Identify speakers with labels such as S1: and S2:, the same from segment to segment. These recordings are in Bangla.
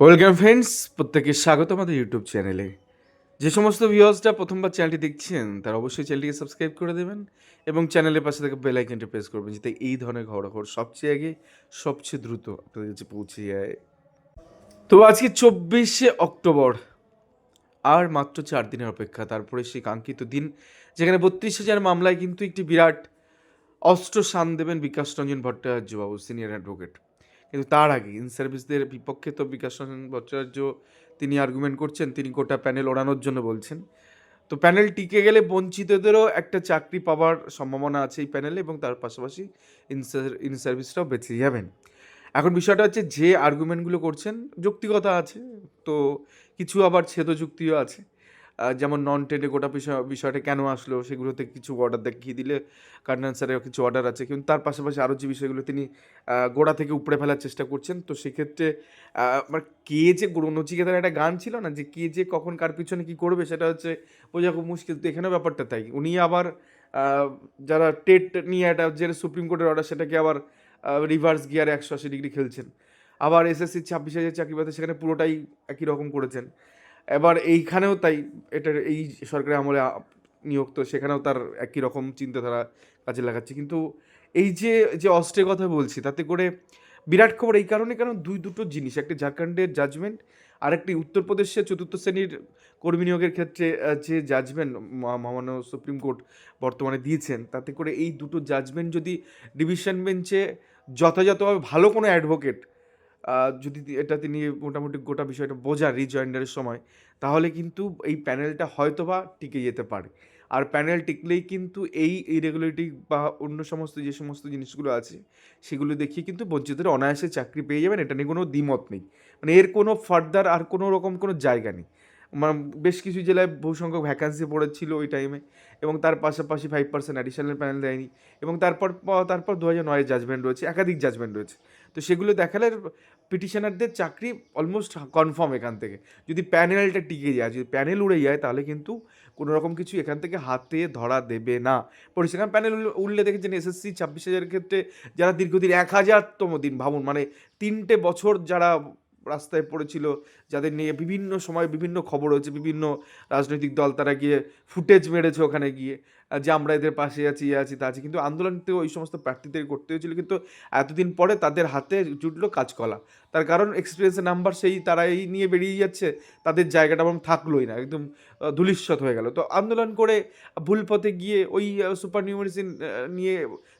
S1: ওয়েলকাম ফ্রেন্ডস প্রত্যেকে স্বাগত আমাদের ইউটিউব চ্যানেলে। যে সমস্ত ভিউয়ার্সরা প্রথমবার চ্যানেলটি দেখছেন, তারা অবশ্যই চ্যানেলটিকে সাবস্ক্রাইব করে দেবেন এবং চ্যানেলের পাশে থেকে বেল আইকনটা প্রেস করবেন যাতে এই ধরনের খবরাখবর সবচেয়ে আগে, সবচেয়ে দ্রুত আপনাদের কাছে পৌঁছে যায়। তো আজকে চব্বিশে অক্টোবর, আর মাত্র চার দিনের অপেক্ষা। তারপরে সেই কাঙ্ক্ষিত দিন, যেখানে বত্রিশ হাজার মামলায় কিন্তু একটি বিরাট অস্ত্র শান দেবেন বিকাশ রঞ্জন ভট্টাচার্য বাবু সিনিয়র অ্যাডভোকেট কিন্তু তার আগে ইন সার্ভিসদের বিপক্ষে তো বিকাশ রঞ্জন ভট্টাচার্য তিনি আর্গুমেন্ট করছেন, তিনি গোটা প্যানেল ওড়ানোর জন্য বলছেন। তো প্যানেল টিকে গেলে বঞ্চিতদেরও একটা চাকরি পাওয়ার সম্ভাবনা আছে এই প্যানেলে এবং তার পাশাপাশি ইন সার্ভিসটাও বেঁচে যাবেন। এখন বিষয়টা হচ্ছে যে আর্গুমেন্টগুলো করছেন, যৌক্তিকতা আছে, তো কিছু আবার ছেদ যুক্তিও আছে। যেমন নন টেনে গোটা বিষয়, বিষয়টা কেন আসলো, সেগুলোতে কিছু অর্ডার দেখিয়ে দিলে কার্নান স্যারের কিছু অর্ডার আছে। কিন্তু তার পাশাপাশি আরও যে বিষয়গুলো তিনি গোড়া থেকে উপড়ে ফেলার চেষ্টা করছেন, তো সেক্ষেত্রে আমার কে যে নচিকেতার একটা গান ছিল না যে কে যে কখন কার পিছনে কী করবে, সেটা হচ্ছে বোঝা খুব মুশকিল। তো এখানেও ব্যাপারটা তাই। উনি আবার যারা টেট নিয়ে একটা যে সুপ্রিম কোর্টের অর্ডার সেটাকে আবার রিভার্স গিয়ারে একশো আশি ডিগ্রি খেলছেন। আবার এসএসসি ছাব্বিশ হাজার চাকরি পাতে সেখানে পুরোটাই একই রকম করেছেন। এবার এইখানেও তাই এটার এই সরকারি আমলে নিয়োগ তো সেখানেও তার একই রকম চিন্তাধারা কাজে লাগাচ্ছে। কিন্তু এই যে যে অস্ত্রের কথা বলছি, তাতে করে বিরাট খবর এই কারণে কারণ দুই দুটো জিনিস, একটা ঝাড়খণ্ডের জাজমেন্ট আর একটি উত্তরপ্রদেশের চতুর্থ শ্রেণির কর্মী নিয়োগের ক্ষেত্রে যে জাজমেন্ট মহামান্য সুপ্রিম কোর্ট বর্তমানে দিয়েছেন, তাতে করে এই দুটো জাজমেন্ট যদি ডিভিশন বেঞ্চে যথাযথভাবে ভালো কোনো অ্যাডভোকেট যদি এটা তিনি মোটামুটি গোটা বিষয়টা বোঝান রিজয়েন্ডারের সময়, তাহলে কিন্তু এই প্যানেলটা হয়তোবা টিকে যেতে পারে। আর প্যানেল টিকলেই কিন্তু এই ইরেগুলারিটি বা অন্য সমস্ত যে সমস্ত জিনিসগুলো আছে, সেগুলো দেখিয়ে কিন্তু বঞ্চিতরা অনায়াসে চাকরি পেয়ে যাবেন, এটা নিয়ে কোনো দ্বিমত নেই। মানে এর কোনো ফার্দার আর কোনো রকম কোনো জায়গা নেই। বেশ কিছু জেলায় বহু সংখ্যক ভ্যাকান্সি পড়েছিল ওই টাইমে এবং তার পাশাপাশি ফাইভ পার্সেন্ট অ্যাডিশনাল প্যানেল দেয়নি, এবং তারপর তারপর দু হাজার নয়ের জাজমেন্ট রয়েছে, একাধিক জাজমেন্ট রয়েছে। তো সেগুলো দেখালে পিটিশনারদের চাকরি অলমোস্ট কনফার্ম এখান থেকে। যদি প্যানেলটা টিকে যায়, যদি প্যানেল উড়ে যায়, তাহলে কিন্তু কোনো রকম কিছু এখান থেকে হাতে ধরা দেবে না। পরিষ্কার প্যানেল উঠলে দেখেছেন এসএসসি ছাব্বিশ হাজারের ক্ষেত্রে যারা দীর্ঘদিন এক হাজারতম দিন ভাবুন মানে তিনটে বছর যারা রাস্তায় পড়েছিল, যাদের নিয়ে বিভিন্ন সময় বিভিন্ন খবর হয়েছে, বিভিন্ন রাজনৈতিক দল তারা গিয়ে ফুটেজ মেরেছে ওখানে গিয়ে। যে আমরা এদের পাশে আছি ইয়ে আছি তা আছি। কিন্তু আন্দোলনতে ওই সমস্ত প্রার্থীদের করতে হয়েছিল। কিন্তু এতদিন পরে তাদের হাতে জুটলো কাজকলা তার কারণ এক্সপিরিয়েন্সের নাম্বার সেই তারা এই নিয়ে বেরিয়ে যাচ্ছে। তাদের জায়গাটা এবং থাকলোই না। একদম আহ, হয়ে গেল। তো আন্দোলন করে ভুল পথে গিয়ে ওই সুপার নিউমেরিসিন নিয়ে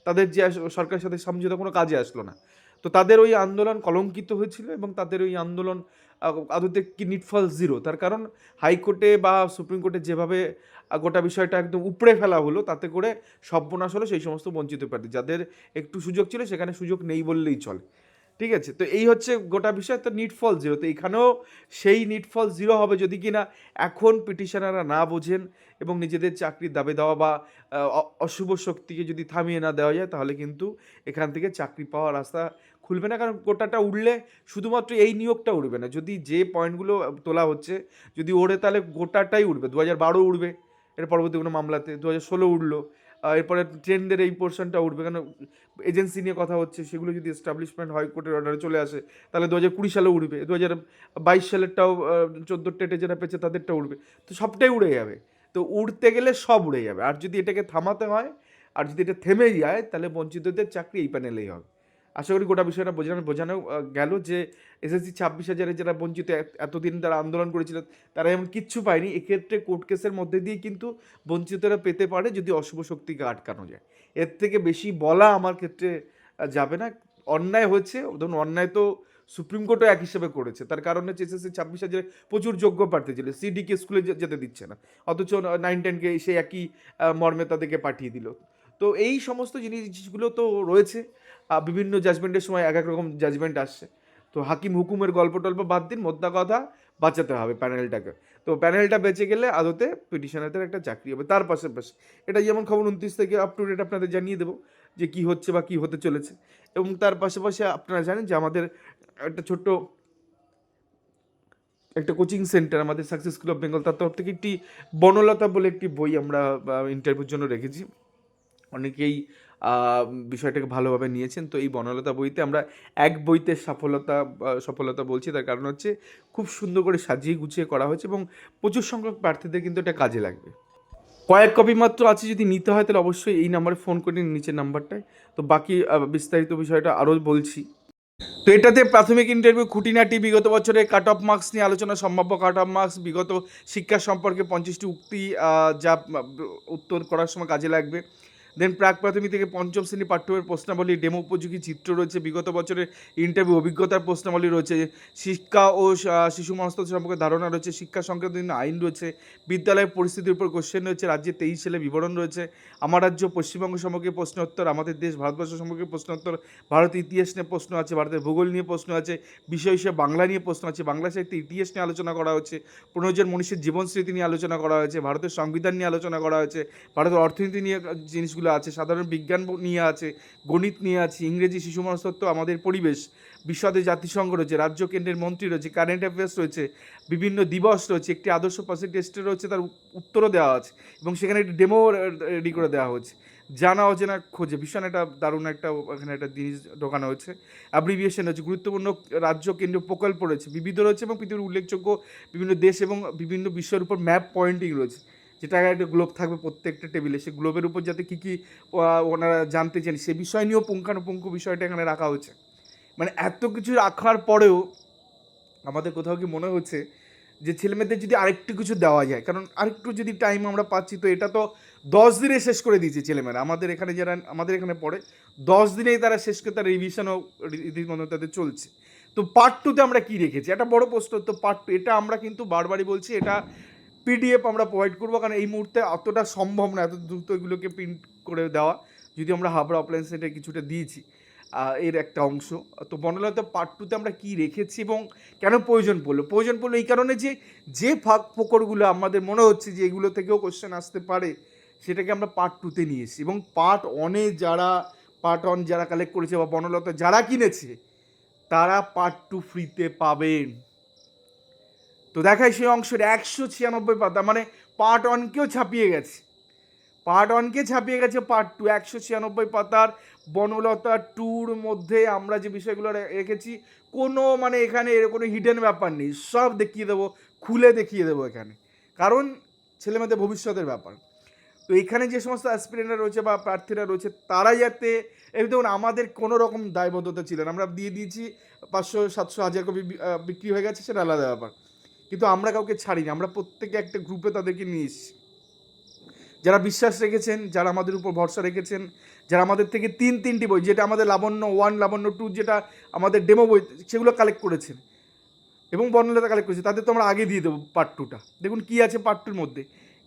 S1: তাদের যে সরকারের সাথে সমঝোতা কোনো কাজে আসলো না। তো তাদের ওই আন্দোলন কলঙ্কিত হয়েছিল এবং তাদের ওই আন্দোলন আদতে কি নিটফল জিরো তার কারণ হাইকোর্টে বা সুপ্রিম কোর্টে যেভাবে গোটা বিষয়টা একদম উপড়ে ফেলা হলো, তাতে করে সর্বনাশ হলো সেই সমস্ত বঞ্চিত প্রার্থী। যাদের একটু সুযোগ ছিল সেখানে সুযোগ নেই বললেই চলে। ঠিক আছে? তো এই হচ্ছে গোটা বিষয়। তো নিটফল জিরো তো এখানেও সেই নিটফল জিরো হবে যদি কিনা এখন পিটিশনাররা না বোঝেন এবং নিজেদের চাকরির দাবি দেওয়া বা অশুভ শক্তিকে যদি থামিয়ে না দেওয়া যায়, তাহলে কিন্তু এখান থেকে চাকরি পাওয়ার রাস্তা খুলবে না। কারণ গোটাটা উঠলে শুধুমাত্র এই নিয়োগটা উঠবে না। যদি যে পয়েন্টগুলো তোলা হচ্ছে, যদি ওড়ে তাহলে গোটাটাই উঠবে দু হাজার বারো উঠবে এর পরবর্তী কোনো মামলাতে দু হাজার ষোলো উঠল। এরপরে ট্রেনদের এই পোর্শনটা উঠবে কেন? এজেন্সি নিয়ে কথা হচ্ছে, সেগুলো যদি এস্টাবলিশমেন্ট হয় কোর্টের অর্ডারে চলে আসে, তাহলে দু হাজার কুড়ি সালে উঠবে। দু হাজার বাইশ সালেরটাও চোদ্দ টেটে যারা পেয়েছে, তাদেরটা উঠবে। তো সবটাই উড়ে যাবে। তো উড়তে গেলে সব উড়ে যাবে। আর যদি এটাকে থামাতে হয়, আর যদি এটা থেমে যায়, তাহলে বঞ্চিতদের চাকরি এই প্যানেলেই হবে। আশা করি গোটা বিষয়টা বোঝানো বোঝানো গেল যে এসএসসি ছাব্বিশ হাজারে যারা বঞ্চিত এতদিন তারা আন্দোলন করেছিল, তারা এমন কিচ্ছু পায়নি। এক্ষেত্রে কোর্ট কেসের মধ্যে দিয়ে কিন্তু বঞ্চিতরা পেতে পারে যদি অশুভ শক্তিকে আটকানো যায়। এর থেকে বেশি বলা আমার ক্ষেত্রে যাবে না। অন্যায় হয়েছে, ধরুন অন্যায় তো সুপ্রিম কোর্টও এক হিসেবে করেছে। তার কারণ হচ্ছে এসএসসি ছাব্বিশ হাজারে প্রচুর যোগ্য প্রার্থী ছিল। সিডিকে স্কুলে যেতে দিচ্ছে না। অথচ নাইন টেনকে সে একই মর্মে তাদেরকে পাঠিয়ে দিল। তো এই সমস্ত জিনিসগুলো তো রয়েছে। বিভিন্ন জাজমেন্টের সময় এক এক রকম জাজমেন্ট আসছে। তো হাকিম হুকুমের গল্প টল্প বাদ দিন, মোদ্দা কথা বাঁচাতে হবে প্যানেলটাকে তো প্যানেলটা বেঁচে গেলে আদতে পিটিশনারদের একটা চাকরি হবে, তার পাশাপাশি এটা যেমন খবর উনত্রিশ থেকে আপ টু ডেট আপনাদের জানিয়ে দেবো যে কি হচ্ছে বা কি হতে চলেছে। এবং তার পাশাপাশি আপনারা জানেন যে আমাদের একটা ছোট্ট একটা কোচিং সেন্টার আমাদের সাকসেস স্কুল অফ বেঙ্গল তার তরফ থেকে একটি বনলতা বলে একটি বই আমরা ইন্টারভিউর জন্য রেখেছি। অনেকেই বিষয়টাকে ভালোভাবে নিয়েছেন। তো এই বনলতা বইতে আমরা এক বইতে সফলতা সফলতা বলছি। তার কারণ হচ্ছে খুব সুন্দর করে সাজিয়ে গুছিয়ে করা হয়েছে এবং প্রচুর সংখ্যক প্রার্থীদের কিন্তু এটা কাজে লাগবে। কয়েক কপি মাত্র আছে যদি নিতে হয় তাহলে অবশ্যই এই নাম্বারে ফোন করে নিন নিচের নাম্বারটায়। তো বাকি বিস্তারিত বিষয়টা আরও বলছি। তো এটাতে প্রাথমিক ইন্টারভিউ খুঁটিনাটি, বিগত বছরে কাট অফ মার্কস নিয়ে আলোচনা, সম্ভাব্য কাট অফ মার্কস বিগত শিক্ষা সম্পর্কে পঞ্চাশটি উক্তি যা উত্তর করার সময় কাজে লাগবে। দেন প্রাক প্রাথমিক থেকে পঞ্চম শ্রেণি পাঠ্যবইয়ের প্রশ্নাবলী ডেমো উপযোগী চিত্র রয়েছে। বিগত বছরের ইন্টারভিউ অভিজ্ঞতার প্রশ্নাবলী রয়েছে। শিক্ষা ও শিশু মনস্তত্ব সম্পর্কে ধারণা রয়েছে। শিক্ষা সংক্রান্ত আইন রয়েছে। বিদ্যালয়ের পরিস্থিতির উপর কোশ্চেন রয়েছে। রাজ্যের তেইশ সালে বিবরণ রয়েছে। আমার রাজ্য পশ্চিমবঙ্গ সম্পর্কে প্রশ্নোত্তর আমাদের দেশ ভারতবর্ষ সম্পর্কে প্রশ্নোত্তর ভারতের ইতিহাস নিয়ে প্রশ্ন আছে, ভারতের ভূগোল নিয়ে প্রশ্ন আছে, বিষয় হিসেবে বাংলা নিয়ে প্রশ্ন আছে, বাংলা সাহিত্যে ইতিহাস নিয়ে আলোচনা করা হচ্ছে পুনর্জন জন মনীষীর জীবন স্মৃতি নিয়ে আলোচনা করা হয়েছে, ভারতের সংবিধান নিয়ে আলোচনা করা হয়েছে, ভারতের অর্থনীতি নিয়ে জিনিসগুলো আছে, সাধারণ বিজ্ঞান নিয়ে আছে, গণিত নিয়ে আছে, ইংরেজি, শিশু মনস্তত্ব আমাদের পরিবেশ, বিশদে জাতিসংঘ রয়েছে, রাজ্য কেন্দ্রের মন্ত্রী রয়েছে কারেন্ট অ্যাফেয়ার্স রয়েছে, বিভিন্ন দিবস রয়েছে, একটি আদর্শ পাশে টেস্টে রয়েছে, তার উত্তরও দেওয়া আছে এবং সেখানে একটি ডেমো রেডি করে দেওয়া হয়েছে। জানা অজানা খোঁজে, ভীষণ একটা দারুণ একটা এখানে একটা জিনিস ঢোকানো হয়েছে। অ্যাব্রিভিয়েশন রয়েছে, গুরুত্বপূর্ণ রাজ্য কেন্দ্রীয় প্রকল্প রয়েছে, বিবিধ রয়েছে এবং পৃথিবীর উল্লেখযোগ্য বিভিন্ন দেশ এবং বিভিন্ন বিষয়ের উপর ম্যাপ পয়েন্টিং রয়েছে। যেটা একটা গ্লোব থাকবে প্রত্যেকটা টেবিলে সে গ্লোবের উপর যাতে কী কী ওনারা জানতে চান, সে বিষয় নিয়েও পুঙ্খানুপুঙ্খ বিষয়টা এখানে রাখা হয়েছে। মানে এত কিছু রাখার পরেও আমাদের কোথাও কি মনে হচ্ছে যে ছেলেমেয়েদের যদি আরেকটু কিছু দেওয়া যায়? কারণ আরেকটু যদি টাইম আমরা পাচ্ছি, তো এটা তো দশ দিনে শেষ করে দিয়েছে ছেলেমেয়েরা। আমাদের এখানে যারা, আমাদের এখানে পড়ে, দশ দিনেই তারা শেষ করে তার রিভিশনও রীতিমতো তাদের চলছে। তো পার্ট টুতে আমরা কি রেখেছি? একটা বড় প্রশ্ন, তো পার্ট টু এটা আমরা কিন্তু বারবারই বলছি, এটা পিডিএফ আমরা প্রোভাইড করব, কারণ এই মুহূর্তে অতটা সম্ভব না, এত দ্রুত এগুলোকে প্রিন্ট করে দেওয়া। যদি আমরা হাবড়া অফলাইন সেন্টারে কিছুটা দিয়েছি এর একটা অংশ। তো বনলতা পার্ট টুতে আমরা কি রেখেছি এবং কেন প্রয়োজন পড়ল? প্রয়োজন পড়ল এই কারণে যে যে ফাঁক ফোকরগুলো আমাদের মনে হচ্ছে যে এগুলো থেকেও কোশ্চেন আসতে পারে, সেটাকে আমরা পার্ট টুতে নিয়ে এসেছি। এবং পার্ট অনে যারা পার্ট অন যারা কালেক্ট করেছে বা বনলতা যারা কিনেছে, তারা পার্ট টু ফ্রিতে পাবেন। তো দেখায় সেই অংশের একশো ছিয়ানব্বই পাতা মানে পার্ট ওয়ানকেও ছাপিয়ে গেছে। পার্ট ওয়ানকে ছাপিয়ে গেছে পার্ট টু একশো ছিয়ানব্বই পাতার বনলতা টুর মধ্যে আমরা যে বিষয়গুলো রেখেছি, কোনো মানে এখানে এর কোনো হিডেন ব্যাপার নেই, সব দেখিয়ে দেবো, খুলে দেখিয়ে দেবো এখানে। কারণ ছেলেমেয়েদের ভবিষ্যতের ব্যাপার। তো এখানে যে সমস্ত অ্যাসপিরেন্টরা রয়েছে বা প্রার্থীরা রয়েছে, তারা যাতে, এই দেখুন, আমাদের কোনো রকম দায়বদ্ধতা ছিল না। আমরা দিয়ে দিয়েছি পাঁচশো সাতশো হাজার কপি বিক্রি হয়ে গেছে, সেটা আলাদা ব্যাপার। কিন্তু আমরা কাউকে ছাড়িনি, আমরা প্রত্যেকে একটা গ্রুপে তাদেরকে নিয়ে এসেছি। যারা বিশ্বাস রেখেছেন, যারা আমাদের উপর ভরসা রেখেছেন, যারা আমাদের থেকে তিন, তিনটি বই, যেটা আমাদের লাবণ্য ওয়ান লাবণ্য টু যেটা আমাদের ডেমো বই, সেগুলো কালেক্ট করেছেন। এবং বর্ণলতা কালেক্ট করেছে, তাদের তো আমরা আগে দিয়ে দেবো পার্ট টুটা দেখুন কী আছে পার্ট টুর মধ্যে।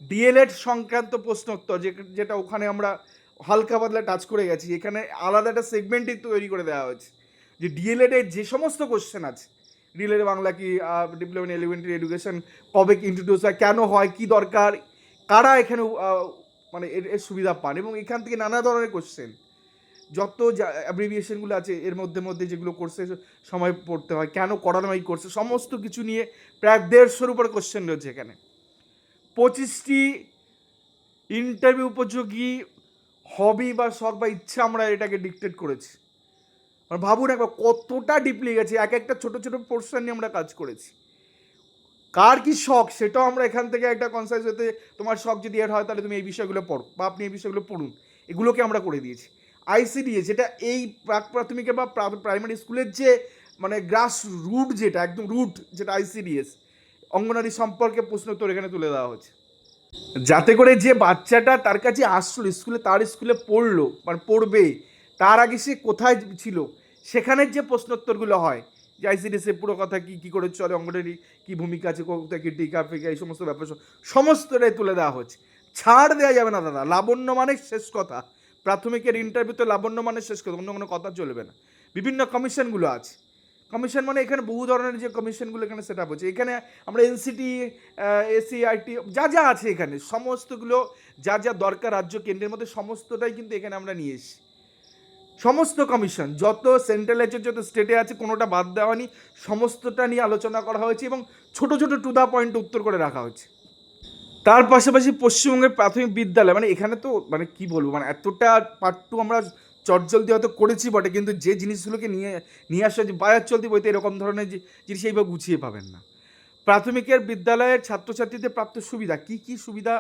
S1: ডিএলএড সংক্রান্ত প্রশ্নোত্তর, যে, যেটা ওখানে আমরা হালকা পাতলা টাচ করে গেছি, এখানে আলাদা একটা সেগমেন্টই তৈরি করে দেওয়া হয়েছে। যে ডিএলএডের যে সমস্ত কোশ্চেন আছে ডিএলএড বাংলা কি ডিপ্লোমা ইন এলিমেন্টারি এডুকেশন কবে ইন্ট্রোডিউস হয়, কেন হয়, কি দরকার, কারা এখানে মানে এর এর সুবিধা পান এবং এখান থেকে নানা ধরনের কোশ্চেন যত অ্যাব্রিভিয়েশনগুলো আছে, এর মধ্যে মধ্যে যেগুলো কোর্সে সময় পড়তে হয়, কেন করানো হয় কোর্সে সমস্ত কিছু নিয়ে প্রায় দেড়শোর উপরে কোশ্চেন রয়েছে এখানে। পঁচিশটি ইন্টারভিউ উপযোগী হবি বা শখ বা ইচ্ছা আমরা এটাকে ডিকটেট করেছি। আর ভাবুন একবার কতটা ডিপলি গেছে, এক একটা ছোট ছোট পোর্শন নিয়ে আমরা কাজ করেছি। কার কি শখ, সেটাও আমরা এখান থেকে একটা কনসাইজ হতে, তোমার শখ যদি এর হয় তাহলে তুমি এই বিষয়গুলো পড়ো বা আপনি এই বিষয়গুলো পড়ুন। এগুলোকে আমরা করে দিয়েছি। আইসিডিএস যেটা এই প্রাক প্রাথমিকের বা প্রাইমারি স্কুলের যে মানে গ্রাস রুট যেটা, একদম রুট যেটা আইসিডিএস অঙ্গনারী সম্পর্কে প্রশ্ন উত্তর এখানে তুলে দেওয়া হচ্ছে যাতে করে যে বাচ্চাটা তার কাছে আসলো, স্কুলে, তার স্কুলে পড়ল মানে পড়বে তার আগে সে কোথায় ছিল সেখানের যে প্রশ্নোত্তরগুলো হয়, যে আইসিডিএসের পুরো কথা কি কি করে চলে অঙ্গনারী কি ভূমিকা আছে কোথায় কী টিকা ফিকা এই সমস্ত ব্যাপার সমস্তটাই তুলে দেওয়া হচ্ছে। ছাড় দেওয়া যাবে না দাদা, লাবণ্য মানে শেষ কথা। প্রাথমিকের ইন্টারভিউতে লাবণ্য মানে শেষ কথা, অন্য কোনো কথা চলবে না। বিভিন্ন কমিশনগুলো আছে। কমিশন মানে এখানে বহু ধরনের যে কমিশনগুলো এখানে সেট আপ হচ্ছে। এখানে আমরা এনসিটি এসিআইটি যা যা আছে এখানে, সমস্তগুলো যা যা দরকার রাজ্য কেন্দ্রের মধ্যে, সমস্তটাই কিন্তু এখানে আমরা নিয়ে এসেছি। সমস্ত কমিশন, যত সেন্ট্রাল আছে যত স্টেটে আছে, কোনোটা বাদ দেওয়া সমস্তটা নিয়ে আলোচনা করা হয়েছে এবং ছোট ছোট টু দা পয়েন্ট উত্তর করে রাখা হয়েছে। তার পাশাপাশি পশ্চিমবঙ্গের প্রাথমিক বিদ্যালয় মানে এখানে তো মানে কি বলব মানে এতটা পার্ট টু আমরা চটজলদি হয়তো করেছি বটে, কিন্তু যে জিনিসগুলোকে নিয়ে নিয়ে আসা যে বাজার চলতি বইতে এরকম ধরনের জিনিস এইভাবে গুছিয়ে পাবেন না। প্রাথমিকের বিদ্যালয়ের ছাত্রছাত্রীদের প্রাপ্ত সুবিধা, কি কি সুবিধা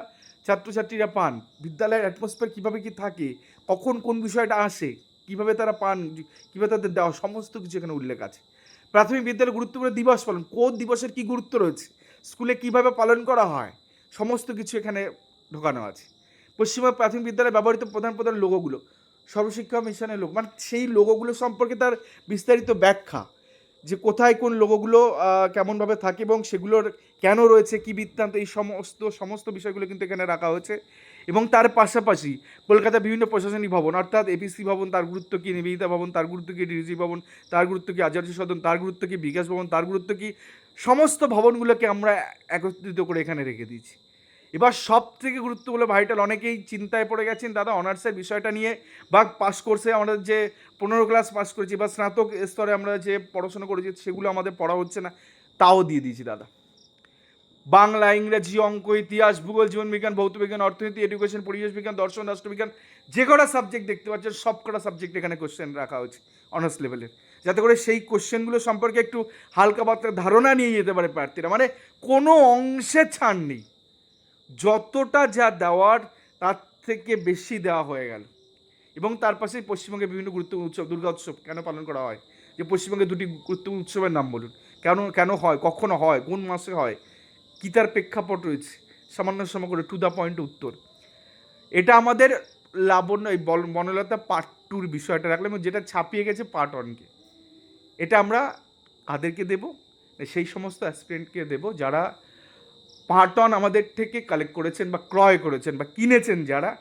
S1: ছাত্রছাত্রীরা পান, বিদ্যালয়ের অ্যাটমসফিয়ার কীভাবে কি থাকে, কখন কোন বিষয়টা আসে কীভাবে তারা পান, কীভাবে তাদের দেওয়া, সমস্ত কিছু এখানে উল্লেখ আছে। প্রাথমিক বিদ্যালয়ের গুরুত্বপূর্ণ দিবস পালন, কোন দিবসের কি গুরুত্ব রয়েছে, স্কুলে কীভাবে পালন করা হয়, সমস্ত কিছু এখানে ঢোকানো আছে। পশ্চিমবঙ্গ প্রাথমিক বিদ্যালয়ে ব্যবহৃত প্রধান প্রধান লোগোগুলো, সর্বশিক্ষা মিশনের লোক মানে সেই লোগোগুলো সম্পর্কে তার বিস্তারিত ব্যাখ্যা, যে কোথায় কোন লোগোগুলো কেমনভাবে থাকে এবং সেগুলোর কেন রয়েছে, কি বৃত্তান্ত, এই সমস্ত সমস্ত বিষয়গুলো কিন্তু এখানে রাখা হয়েছে। এবং তার পাশাপাশি কলকাতা বিভিন্ন প্রশাসনিক ভবন, অর্থাৎ এপিসি ভবন, তার গুরুত্ব কী, নিবেদিতা ভবন, তার গুরুত্ব কী ডিজি ভবন, তার গুরুত্ব কী, আচার্য সদন, তার গুরুত্ব কী, বিকাশ ভবন, তার গুরুত্ব কী, সমস্ত ভবনগুলোকে আমরা একত্রিত করে এখানে রেখে দিয়েছি। এবার সব থেকে গুরুত্বপূর্ণ ভাইটাল, অনেকেই চিন্তায় পড়ে গেছেন, দাদা অনার্সের বিষয়টা নিয়ে বা পাস কোর্সে আমরা যে পনেরো ক্লাস পাস করেছি বা স্নাতক স্তরে আমরা যে পড়াশোনা করেছি, সেগুলো আমাদের পড়া হচ্ছে না, তাও দিয়ে দিয়েছি, দাদা। বাংলা, ইংরেজি, অঙ্ক, ইতিহাস, ভূগোল জীবন জীবনবিজ্ঞান, ভৌতবিজ্ঞান, অর্থনীতি এডুকেশন পরিবেশ বিজ্ঞান, দর্শন, রাষ্ট্রবিজ্ঞান, যে কটা সাবজেক্ট দেখতে পাচ্ছেন, সব কটা সাবজেক্ট এখানে কোশ্চেন রাখা হয়েছে অনার্স লেভেলের যাতে করে সেই কোশ্চেনগুলো সম্পর্কে একটু হালকা পাতলা ধারণা নিয়ে যেতে পারে প্রার্থীরা। মানে কোনো অংশে ছাড় নেই। যতটা যা দেওয়ার, তার থেকে বেশি দেওয়া হয়ে গেল। এবং তার পাশে পশ্চিমবঙ্গে বিভিন্ন গুরুত্বপূর্ণ উৎসব, দুর্গা উৎসব কেন পালন করা হয়? যে পশ্চিমবঙ্গে দুটি গুরুত্বপূর্ণ উৎসবের নাম বলুন। কেন কেন হয়, কখনো হয়, কোন মাসে হয়? কী তার প্রেক্ষাপট রয়েছে? সামান্য সময় করে টু দ্য পয়েন্ট উত্তর। এটা আমাদের লাবণ্য, এই বনলতা পার্ট টুর বিষয়টা রাখলাম যেটা ছাপিয়ে গেছে পার্ট ওয়ানকে এটা আমরা কাদেরকে দেব? সেই সমস্ত অ্যাসপিরেন্টকে দেব যারা পার্ট অন আমাদের থেকে কালেক্ট করেছেন বা ক্রয় করেছেন বা কিনেছেন যারা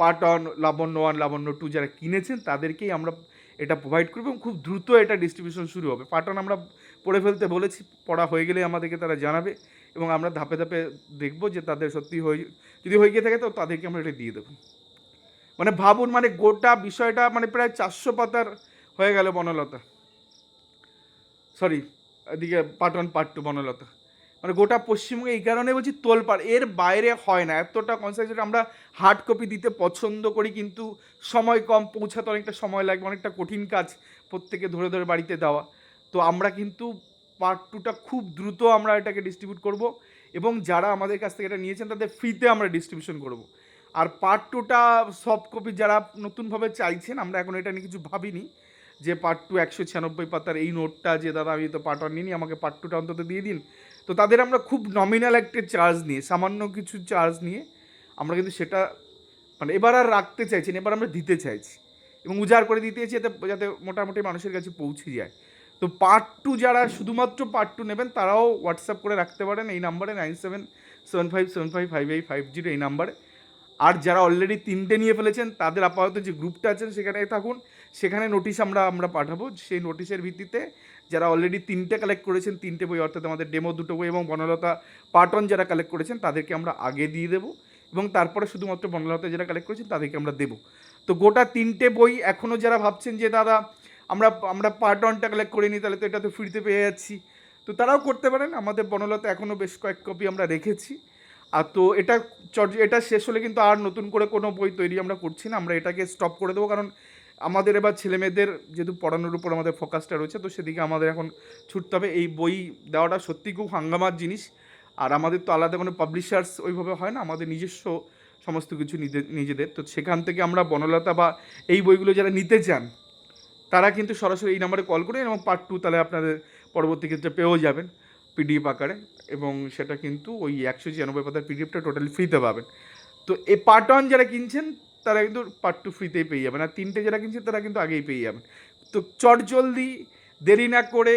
S1: part on Labanya one Labanya two যারা কিনেছেন তাদেরকেই আমরা এটা প্রোভাইড করব এবং খুব দ্রুত এটা ডিস্ট্রিবিউশন শুরু হবে। পার্ট অন আমরা পড়ে ফেলতে বলেছি, পড়া হয়ে গেলে আমাদেরকে তারা জানাবে এবং আমরা ধাপে ধাপে দেখব যে তাদের সত্যি হয়ে, যদি হয়ে গিয়ে থাকে তো তাদেরকে আমরা এটা দিয়ে দেবো। মানে ভাবুন মানে গোটা বিষয়টা মানে প্রায় চারশো পাতার হয়ে গেল বনলতা। সরি, এদিকে part one part two Banalata. মানে গোটা পশ্চিমবঙ্গে এই কারণে বলছি তোলপাড়, এর বাইরে হয় না। এতটা কনসেন্ট্রেট আমরা হার্ড কপি দিতে পছন্দ করি, কিন্তু সময় কম, পৌঁছাতে অনেকটা সময় লাগবে, অনেকটা কঠিন কাজ প্রত্যেকে ধরে ধরে বাড়িতে দেওয়া। তো আমরা কিন্তু পার্ট টুটা খুব দ্রুত আমরা এটাকে ডিস্ট্রিবিউট করব এবং যারা আমাদের কাছ থেকে এটা নিয়েছেন তাদের ফ্রিতে আমরা ডিস্ট্রিবিউশন করব। আর পার্ট টুটা সফট কপি যারা নতুনভাবে চাইছেন, আমরা এখন এটা নিয়ে কিছু ভাবিনি যে পার্ট টু একশো ছিয়ানব্বই পাতার এই নোটটা যে, দাদা, আমি তো পার্ট ওয়ান নিইনি, আমাকে পার্ট টুটা অন্তত দিয়ে দিন। তো তাদের আমরা খুব নমিনাল একটা চার্জ নিয়ে, সামান্য কিছু চার্জ নিয়ে আমরা কিন্তু সেটা মানে এবার আর রাখতে চাইছি না, এবার আমরা দিতে চাইছি এবং উজাড় করে দিতে চাইছি যাতে যাতে মোটামুটি মানুষের কাছে পৌঁছে যায়। তো পার্ট টু যারা শুধুমাত্র পার্ট টু নেবেন, তারাও হোয়াটসঅ্যাপ করে রাখতে পারেন এই নাম্বারে nine seven seven five seven five five eight five zero এই নাম্বারে আর যারা অলরেডি তিনটে নিয়ে ফেলেছেন, তাদের আপাতত যে গ্রুপটা আছেন সেখানে থাকুন। সেখানে নোটিশ আমরা আমরা পাঠাবো। সেই নোটিশের ভিত্তিতে যারা অলরেডি তিনটে কালেক্ট করেছেন, তিনটে বই, অর্থাৎ আমাদের ডেমো দুটো বই এবং বনলতা পার্টন যারা কালেক্ট করেছেন, তাদেরকে আমরা আগে দিয়ে দেবো। এবং তারপরে শুধুমাত্র বনলতা যারা কালেক্ট করেছেন, তাদেরকে আমরা দেবো। তো গোটা তিনটে বই এখনও যারা ভাবছেন যে, দাদা আমরা আমরা পার্ট ওয়ানটা কালেক্ট করে নিই, তাহলে তো এটা তো ফ্রিতে পেয়ে যাচ্ছি। তো তারাও করতে পারেন, আমাদের বনলতা এখনও বেশ কয়েক কপি আমরা রেখেছি। আর তো এটা এটা শেষ হলে কিন্তু আর নতুন করে কোনো বই তৈরি আমরা করছি না, আমরা এটাকে স্টপ করে দেবো। কারণ আমাদের এবার ছেলেমেয়েদের যেহেতু পড়ানোর উপর আমাদের ফোকাসটা রয়েছে, তো সেদিকে আমাদের এখন ছুটতে হবে। এই বই দেওয়াটা সত্যি খুব হাঙ্গামার জিনিস। আর আমাদের তো আলাদা কোনো পাবলিশার্স ওইভাবে হয় না, আমাদের নিজস্ব সমস্ত কিছু নিজে- নিজেদের। তো সেখান থেকে আমরা বনলতা বা এই বইগুলো যারা নিতে চান তারা কিন্তু সরাসরি এই নাম্বারে কল করে এবং পার্ট টু তাহলে আপনাদের পরবর্তী ক্ষেত্রে পেয়েও যাবেন পিডিএফ আকারে এবং সেটা কিন্তু ওই একশো ছিয়ানব্বই পাতার পিডিএফটা টোটালি ফ্রিতে পাবেন। তো এই পার্ট ওয়ান যারা কিনছেন, তারা কিন্তু পার্ট টু ফ্রিতেই পেয়ে যাবেন আর তিনটে যারা কিনছেন, তারা কিন্তু আগেই পেয়ে যাবেন। তো চট জলদি দেরি না করে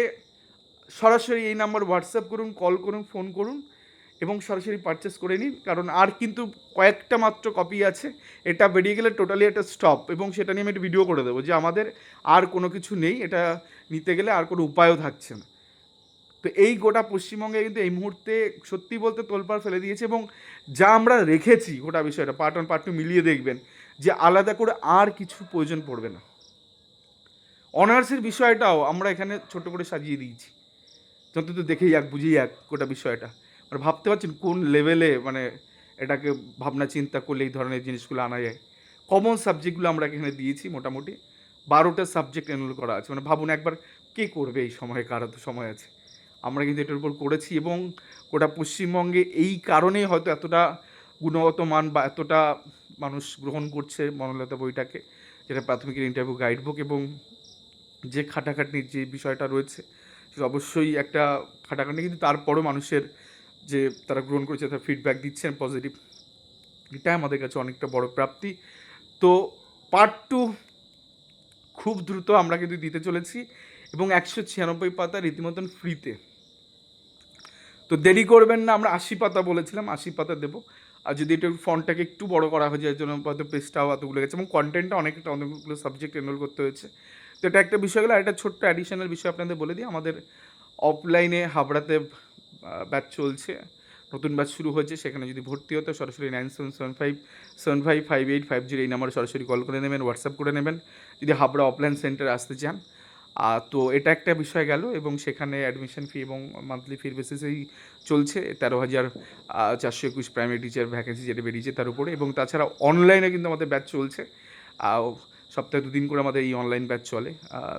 S1: সরাসরি এই নাম্বার হোয়াটসঅ্যাপ করুন কল করুন ফোন করুন এবং সরাসরি পারচেস করে নিন, কারণ আর কিন্তু কয়েকটা মাত্র কপি আছে। এটা বেরিয়ে গেলে টোটালি একটা স্টপ এবং সেটা নিয়ে আমি একটা ভিডিও করে দেবো যে আমাদের আর কোনো কিছু নেই, এটা নিতে গেলে আর কোনো উপায়ও থাকছে না। তো এই গোটা পশ্চিমবঙ্গে কিন্তু এই মুহূর্তে সত্যি বলতে তোলপাড় ফেলে দিয়েছে এবং যা আমরা রেখেছি গোটা বিষয়টা পার্ট ওয়ান পার্ট টু মিলিয়ে দেখবেন যে আলাদা করে আর কিছু প্রয়োজন পড়বে না। অনার্সের বিষয়টাও আমরা এখানে ছোট করে সাজিয়ে দিয়েছি। যত তো দেখেই যাক, বুঝেই যাক গোটা বিষয়টা। মানে ভাবতে পারছেন কোন লেভেলে মানে এটাকে ভাবনা, চিন্তা করলে এই ধরনের জিনিসগুলো আনা যায়? কমন সাবজেক্টগুলো আমরা এখানে দিয়েছি মোটামুটি। বারোটা সাবজেক্ট এনরোল করা আছে। মানে ভাবুন একবার কে করবে এই সময়ে, কার তো সময় আছে। আমরা কিন্তু এটার উপর করেছি এবং গোটা পশ্চিমবঙ্গে এই কারণেই হয়তো এতটা গুণগত মান বা এতটা মানুষ গ্রহণ করছে মনলতা বইটাকে, যেটা প্রাথমিকের ইন্টারভিউ গাইড বুক এবং যে খাটাখাটনির যে বিষয়টা রয়েছে, সেটা অবশ্যই একটা খাটাখাটনি। কিন্তু তারপরও মানুষের যে তারা গ্রহণ করেছে, তারা ফিডব্যাক দিচ্ছেন পজিটিভ এটা আমাদের কাছে অনেকটা বড় প্রাপ্তি। তো পার্ট টু খুব দ্রুত আমরা কিন্তু দিতে চলেছি এবং একশো ছিয়ানব্বই পাতা রীতিমতন ফ্রিতে তো দেরি করবেন না, আমরা আশি পাতা বলেছিলাম, আশি পাতা দেবো। আর যদি এটা ফন্টটাকে একটু বড় করা হয়ে যায় জন্য হয়তো পেজটাও এতগুলো গেছে, এবং কন্টেন্টটা অনেকটা, অনেকগুলো সাবজেক্ট এনরোল করতে হয়েছে। তো এটা একটা বিষয় গেলো, আর একটা ছোট্ট অ্যাডিশনাল বিষয় আপনাদের বলে দিই, আমাদের অফলাইনে হাবড়াতে ব্যাচ চলছে। নতুন ব্যাচ শুরু হয়েছে, সেখানে যদি ভর্তি হতে সরাসরি nine seven seven five seven five five eight five zero এই নাম্বারে সরাসরি কল করে নেবেন হোয়াটসঅ্যাপ করে নেবেন। যদি হাবড়া অফলাইন সেন্টারে আসতে চান তো এটা একটা বিষয় গেল এবং সেখানে অ্যাডমিশন ফি এবং মান্থলি ফির বেসিসেই চলছে। তেরো হাজার চারশো একুশ প্রাইমারি টিচার ভ্যাকেন্সি যেটা বেরিয়েছে তার উপরে এবং তাছাড়া অনলাইনে কিন্তু আমাদের ব্যাচ চলছে। সপ্তাহে দুদিন করে আমাদের এই অনলাইন ব্যাচ চলে।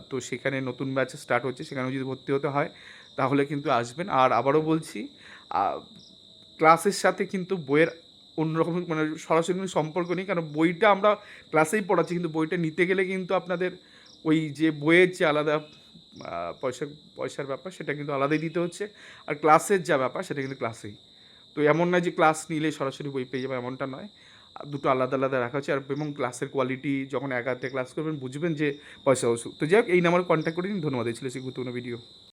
S1: তো সেখানে নতুন ব্যাচ স্টার্ট হচ্ছে সেখানে যদি ভর্তি হতে হয় তাহলে কিন্তু আসবেন। আর আবারও বলছি ক্লাসের সাথে কিন্তু বইয়ের অন্যরকম মানে সরাসরি কোনো সম্পর্ক নেই, কারণ বইটা আমরা ক্লাসেই পড়াচ্ছি, কিন্তু বইটা নিতে গেলে কিন্তু আপনাদের ওই যে বইয়ের যে আলাদা পয়সা, পয়সার ব্যাপার, সেটা কিন্তু আলাদাই দিতে হচ্ছে। আর ক্লাসের যা ব্যাপার, সেটা কিন্তু ক্লাসেই। তো এমন নয় যে ক্লাস নিলে সরাসরি বই পেয়ে যাবে, এমনটা নয়। দুটো আলাদা আলাদা রাখা হচ্ছে আর এবং ক্লাসের কোয়ালিটি যখন একাতে ক্লাস করবেন, বুঝবেন যে পয়সা ওষুধ তো যাই হোক, এই নাম্বার কন্ট্যাক্ট করে নিন। ধন্যবাদ ছিল সেই গুরুত্বপূর্ণ ভিডিও